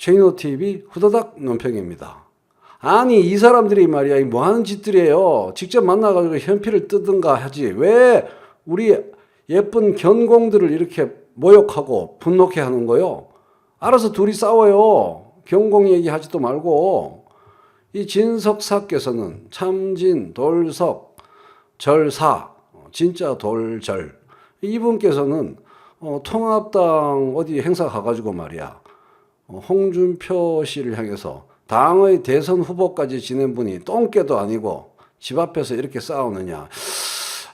최인호 TV 후다닥 논평입니다. 아니 이 사람들이 말이야 이뭐 하는 짓들이에요. 직접 만나가지고 현피를 뜨든가 하지 왜 우리 예쁜 견공들을 이렇게 모욕하고 분노케 하는 거요? 알아서 둘이 싸워요. 경공 얘기하지도 말고 이 진석사께서는 참진 돌석 절사 어, 진짜 돌절 이분께서는 어, 통합당 어디 행사 가가지고 말이야 어, 홍준표 씨를 향해서 당의 대선 후보까지 지낸 분이 똥개도 아니고 집 앞에서 이렇게 싸우느냐.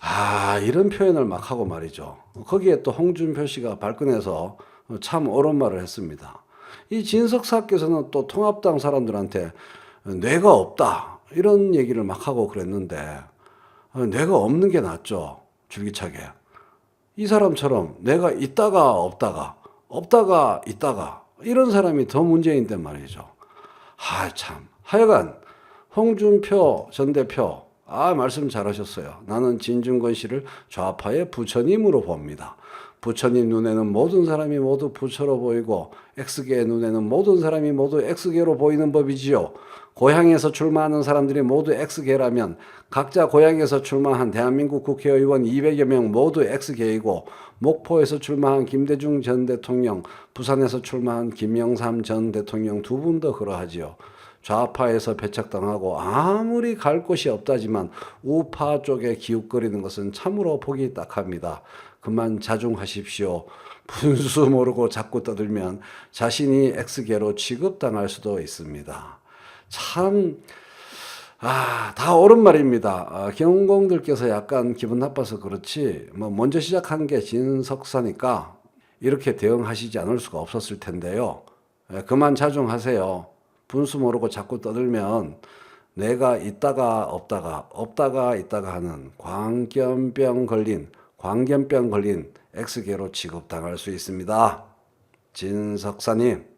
아, 이런 표현을 막 하고 말이죠. 거기에 또 홍준표 씨가 발끈해서 참 옳은 말을 했습니다. 이 진석사께서는 또 통합당 사람들한테 뇌가 없다. 이런 얘기를 막 하고 그랬는데 어, 뇌가 없는 게 낫죠. 줄기차게. 이 사람처럼 내가 있다가 없다가 없다가 있다가 이런 사람이 더 문제인데 말이죠. 아, 참. 하여간 홍준표 전 대표 아, 말씀 잘하셨어요. 나는 진중권 씨를 좌파의 부처님으로 봅니다. 부처님 눈에는 모든 사람이 모두 부처로 보이고 X계의 눈에는 모든 사람이 모두 X계로 보이는 법이지요. 고향에서 출마하는 사람들이 모두 X계라면 각자 고향에서 출마한 대한민국 국회의원 200여 명 모두 X계이고 목포에서 출마한 김대중 전 대통령, 부산에서 출마한 김영삼 전 대통령 두 분도 그러하지요. 좌파에서 배척당하고 아무리 갈 곳이 없다지만 우파 쪽에 기웃거리는 것은 참으로 보기 딱합니다. 그만 자중하십시오. 분수 모르고 자꾸 떠들면 자신이 X계로 취급당할 수도 있습니다. 참, 아, 다 옳은 말입니다. 아, 경공들께서 약간 기분 나빠서 그렇지, 뭐, 먼저 시작한 게 진석사니까 이렇게 대응하시지 않을 수가 없었을 텐데요. 예, 그만 자중하세요. 분수 모르고 자꾸 떠들면 내가 있다가 없다가 없다가 있다가 하는 광견병 걸린 광견병 걸린 X계로 취급당할 수 있습니다. 진석사님